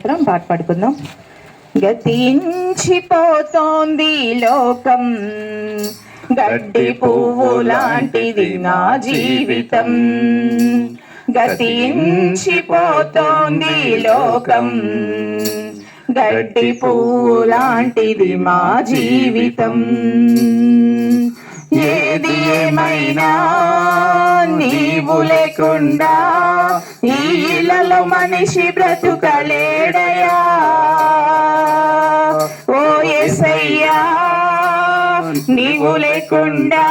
స్తోత్రం పాట పాడుకుందాం. గతించిపోతోంది లోకం. గడ్డి పువ్వు లాంటిది నా జీవితం. గతించిపోతోంది లోకం. గడ్డి పువ్వు లాంటిది మా జీవితం. ఏది ఏమైనా నీవు లేకుండా ఈ ఇళ్ళలో మనిషి బ్రతుకలేడయా? ఓ ఎసయ్యా నీవు లేకుండా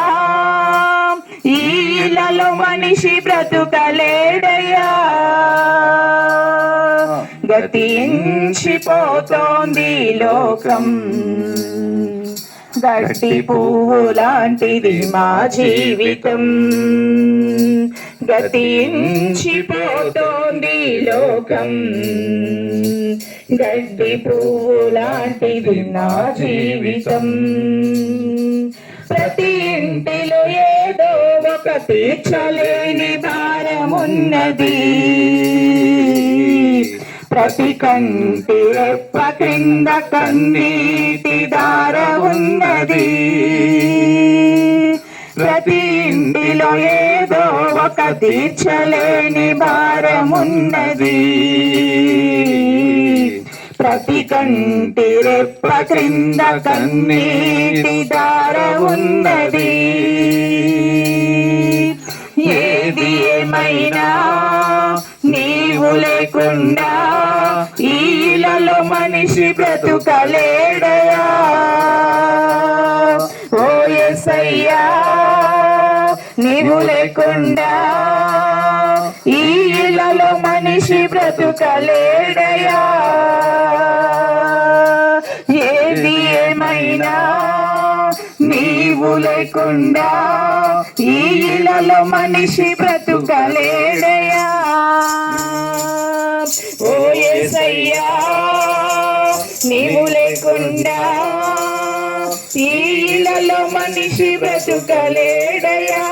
ఈ ఇళ్ళలో మనిషి బ్రతుకలేడయా? గతించిపోతోంది లోకం. గడ్డి పువ్వు లాంటిది మా జీవితం. గతించిపోతోంది లోకం. గడ్డి పువ్వు లాంటిది నా జీవితం. ప్రతి ఇంటిలో ఏదో ఒక తీర్చలేని భారమున్నది. ప్రతి కంటి రెప్ప క్రింద కన్నీటి దార ఉన్నది ప్రతి ఇంటిలో ఏదో ఒక తీర్చలేని భారమున్నది. ప్రతి కంటి రెప్ప క్రింద కన్నీటి దార ఉన్నది ఏది ఏమైనా నీవు లేకుండా ఈలలో మనిషి బ్రతుకలేడయా? ఓ ఎసయ్యా నీవు లేకుండా ఈలలో మనిషి బ్రతుకలేడయా? ఏది ఏమైనా నీవు లేకుండా ఈలలో మనిషి మనిషి బ్రతుకలేడయా ఓ యేసయ్యా నీవు లేకుండా ఈ ఇళ్ళలో మనిషి బ్రతుకలేడయా?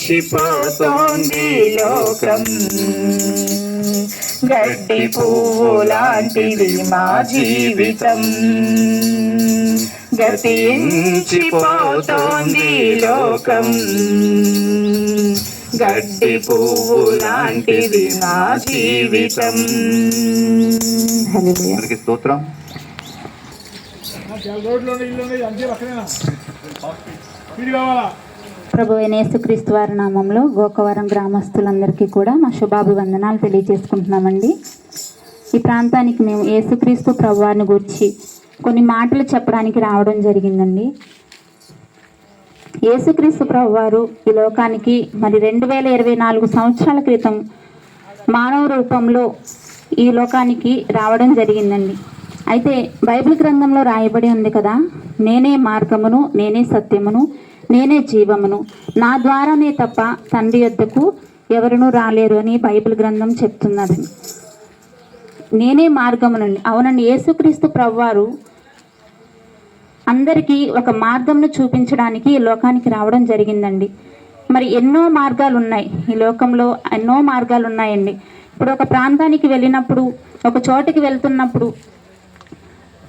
గతించిపోతోంది లోకం. గడ్డి పువ్వు లాంటిది మా జీవితం. గతించిపోతోంది లోకం. గడ్డి పువ్వు లాంటిది నా జీవితం. స్తోత్రం. ప్రభు యేసుక్రీస్తు వారి నామంలో గోకవరం గ్రామస్తులందరికీ కూడా మా శుభాభివందనాలు తెలియజేసుకుంటున్నామండి. ఈ ప్రాంతానికి మేము యేసుక్రీస్తు ప్రభువారిని గురించి కొన్ని మాటలు చెప్పడానికి రావడం జరిగిందండి. యేసుక్రీస్తు ప్రభువారు ఈ లోకానికి మరి రెండు వేల ఇరవై నాలుగు సంవత్సరాల క్రితం మానవ రూపంలో ఈ లోకానికి రావడం జరిగిందండి. అయితే బైబిల్ గ్రంథంలో రాయబడి ఉంది కదా నేనే మార్గమును నేనే సత్యమును నేనే జీవమును నా ద్వారానే తప్ప తండ్రి యొద్దకు ఎవరునూ రాలేరు అని బైబిల్ గ్రంథం చెప్తున్నదండి నేనే మార్గమునండి. అవునండి యేసుక్రీస్తు ప్రభువారు అందరికీ ఒక మార్గంను చూపించడానికి ఈ లోకానికి రావడం జరిగిందండి. మరి ఎన్నో మార్గాలు ఉన్నాయి ఈ లోకంలో ఎన్నో మార్గాలు ఉన్నాయండి ఇప్పుడు ఒక ప్రాంతానికి వెళ్ళినప్పుడు ఒక చోటికి వెళ్తున్నప్పుడు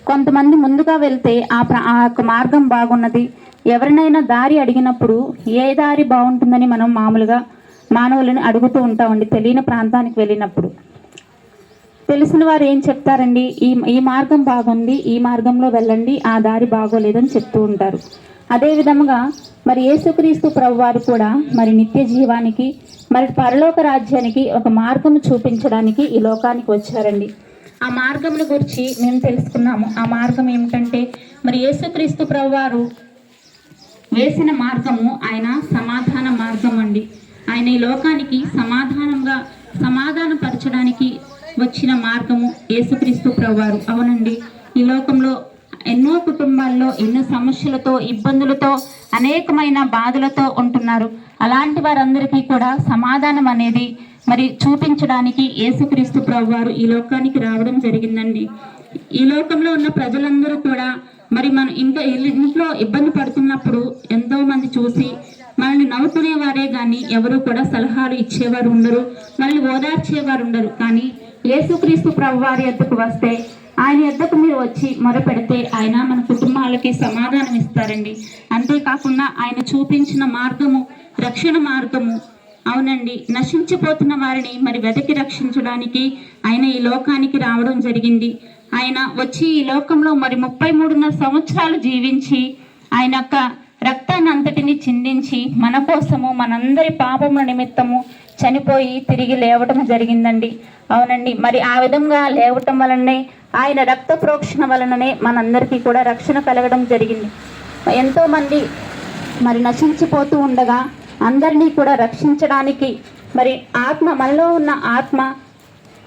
కొంతమంది ముందుగా వెళ్తే ఆ ప్రా ఆ యొక్క మార్గం బాగున్నది. ఎవరినైనా దారి అడిగినప్పుడు ఏ దారి బాగుంటుందని మనం మామూలుగా మానవులను అడుగుతూ ఉంటామండి తెలియని ప్రాంతానికి వెళ్ళినప్పుడు. తెలిసిన వారు ఏం చెప్తారండి? ఈ ఈ మార్గం బాగుంది ఈ మార్గంలో వెళ్ళండి ఆ దారి బాగోలేదని చెప్తూ ఉంటారు. అదే విధముగా మరి యేసుక్రీస్తు ప్రభువారు కూడా మరి నిత్య జీవానికి మరి పరలోక రాజ్యానికి ఒక మార్గం చూపించడానికి ఈ లోకానికి వచ్చారండి. ఆ మార్గముల గురించి మేము తెలుసుకున్నాము. ఆ మార్గం ఏమిటంటే మరి యేసుక్రీస్తు ప్రభువారు వేసిన మార్గము ఆయన సమాధాన మార్గం అండి. ఆయన ఈ లోకానికి సమాధానంగా సమాధానపరచడానికి వచ్చిన మార్గము యేసుక్రీస్తు ప్రభువారు. అవునండి. ఈ లోకంలో ఎన్నో కుటుంబాల్లో ఎన్నో సమస్యలతో ఇబ్బందులతో అనేకమైన బాధలతో ఉంటున్నారు. అలాంటి వారందరికీ కూడా సమాధానం అనేది మరి చూపించడానికి యేసుక్రీస్తు ప్రభువారు ఈ లోకానికి రావడం జరిగిందండి. ఈ లోకంలో ఉన్న ప్రజలందరూ కూడా మరి మనం ఇంట్లో ఇంట్లో ఇబ్బంది పడుతున్నప్పుడు ఎంతో మంది చూసి మనల్ని నవ్వుకునేవారే కానీ ఎవరు కూడా సలహాలు ఇచ్చేవారు ఉండరు. మనల్ని ఓదార్చేవారు ఉండరు. కానీ యేసుక్రీస్తు ప్రభు వారి ఎద్దకు వస్తే ఆయన ఎద్దకు మీరు వచ్చి మొరపెడితే ఆయన మన కుటుంబాలకి సమాధానం ఇస్తారండి. అంతేకాకుండా ఆయన చూపించిన మార్గము రక్షణ మార్గము. అవునండి నశించిపోతున్న వారిని మరి వెతకి రక్షించడానికి ఆయన ఈ లోకానికి రావడం జరిగింది. ఆయన వచ్చి ఈ లోకంలో మరి ముప్పై మూడున్నర సంవత్సరాలు జీవించి ఆయన యొక్క రక్తాన్ని అంతటిని చిందించి మన కోసము మనందరి పాపముల నిమిత్తము చనిపోయి తిరిగి లేవటం జరిగిందండి. అవునండి. మరి ఆ విధంగా లేవటం వలననే ఆయన రక్త ప్రోక్షణ వలననే మనందరికీ కూడా రక్షణ కలగడం జరిగింది. ఎంతోమంది మరి నశించిపోతూ ఉండగా అందరినీ కూడా రక్షించడానికి మరి ఆత్మ మనలో ఉన్న ఆత్మ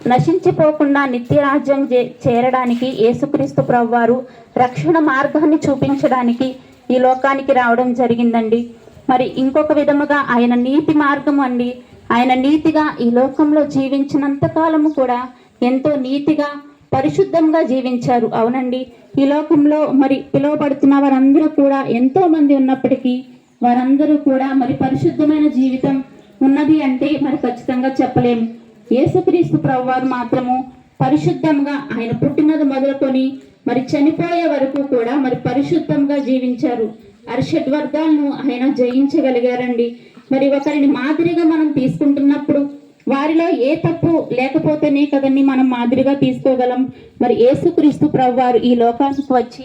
నశించిపోకుండా నిత్య రాజ్యం చే- చేరడానికి యేసుక్రీస్తు ప్రభువారు రక్షణ మార్గాన్ని చూపించడానికి ఈ లోకానికి రావడం జరిగిందండి. మరి ఇంకొక విధముగా ఆయన నీతి మార్గం అండి. ఆయన నీతిగా ఈ లోకంలో జీవించినంత కాలము కూడా ఎంతో నీతిగా పరిశుద్ధంగా జీవించారు. అవునండి. ఈ లోకంలో మరి పిలువబడుతున్న వారందరూ కూడా ఎంతో మంది ఉన్నప్పటికీ వారందరూ కూడా మరి పరిశుద్ధమైన జీవితం ఉన్నది అంటే మరి ఖచ్చితంగా చెప్పలేము యేసుక్రీస్తు ప్రభువారు మాత్రము పరిశుద్ధంగా ఆయన పుట్టినది మొదలుకొని మరి చనిపోయే వరకు కూడా మరి పరిశుద్ధంగా జీవించారు. అరిషడ్ వర్గాలను ఆయన జయించగలిగారండి. మరి ఒకరిని మాదిరిగా మనం తీసుకుంటున్నప్పుడు వారిలో ఏ తప్పు లేకపోతేనే కదండి మనం మాదిరిగా తీసుకోగలం. మరి యేసుక్రీస్తు ప్రభు వారు ఈ లోకానికి వచ్చి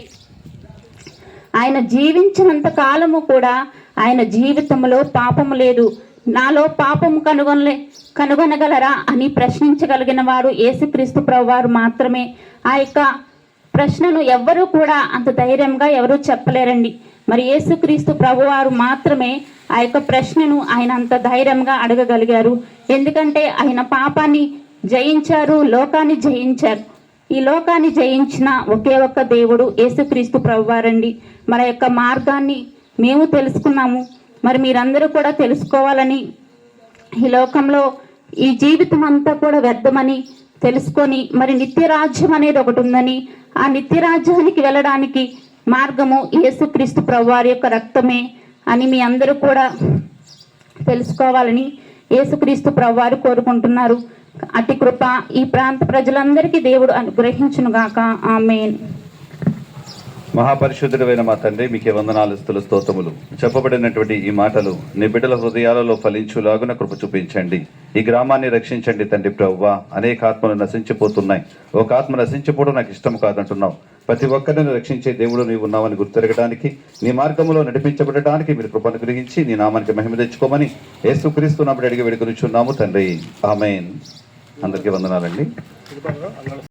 ఆయన జీవించినంత కాలము కూడా ఆయన జీవితంలో పాపము లేదు. నాలో పాపము కనుగొనలే కనుగొనగలరా అని ప్రశ్నించగలిగిన వారు యేసుక్రీస్తు ప్రభువారు మాత్రమే. ఆ యొక్క ప్రశ్నను ఎవ్వరూ కూడా అంత ధైర్యంగా ఎవరూ చెప్పలేరండి. మరి యేసుక్రీస్తు ప్రభువారు మాత్రమే ఆ యొక్క ప్రశ్నను ఆయన అంత ధైర్యంగా అడగగలిగారు. ఎందుకంటే ఆయన పాపాన్ని జయించారు లోకాన్ని జయించారు. ఈ లోకాన్ని జయించిన ఒకే ఒక్క దేవుడు యేసుక్రీస్తు ప్రభువారండి. మన యొక్క మార్గాన్ని మేము తెలుసుకున్నాము. మరి మీరందరూ కూడా తెలుసుకోవాలని ఈ లోకంలో ఈ జీవితం అంతా కూడా వ్యర్థమని తెలుసుకొని మరి నిత్యరాజ్యం అనేది ఒకటి ఉందని ఆ నిత్యరాజ్యానికి వెళ్ళడానికి మార్గము యేసుక్రీస్తు ప్రభువారి యొక్క రక్తమే. అని మీ అందరూ కూడా తెలుసుకోవాలని యేసుక్రీస్తు ప్రభువారు కోరుకుంటున్నారు. అతి కృప ఈ ప్రాంత ప్రజలందరికీ దేవుడు అనుగ్రహించునుగాక. ఆమెన్. మహాపరిశుద్ధుడైన మా తండ్రి మీకే వందనాలు స్థుల స్తోత్రములు. చెప్పబడినటువంటి ఈ మాటలు నీ బిడ్డల హృదయాలలో ఫలించులాగున కృప చూపించండి. ఈ గ్రామాన్ని రక్షించండి తండ్రి ప్రవ్వా. అనేక ఆత్మలు నశించిపోతున్నాయి. ఒక ఆత్మ నశించిపోవడం నాకు ఇష్టం కాదంటున్నావు. ప్రతి ఒక్కరిని రక్షించే దేవుడు నీవు ఉన్నావని గుర్తెరగడానికి నీ మార్గంలో నడిపించబడటానికి మీరు కృపను గ్రహించి నీ నామానికి మహిమ తెచ్చుకోమని యేసుక్రీస్తు నమ్మడి అడిగి వేడుకొనిచున్నాము తండ్రి. ఆమెన్. అందరికీ వందనాలండి.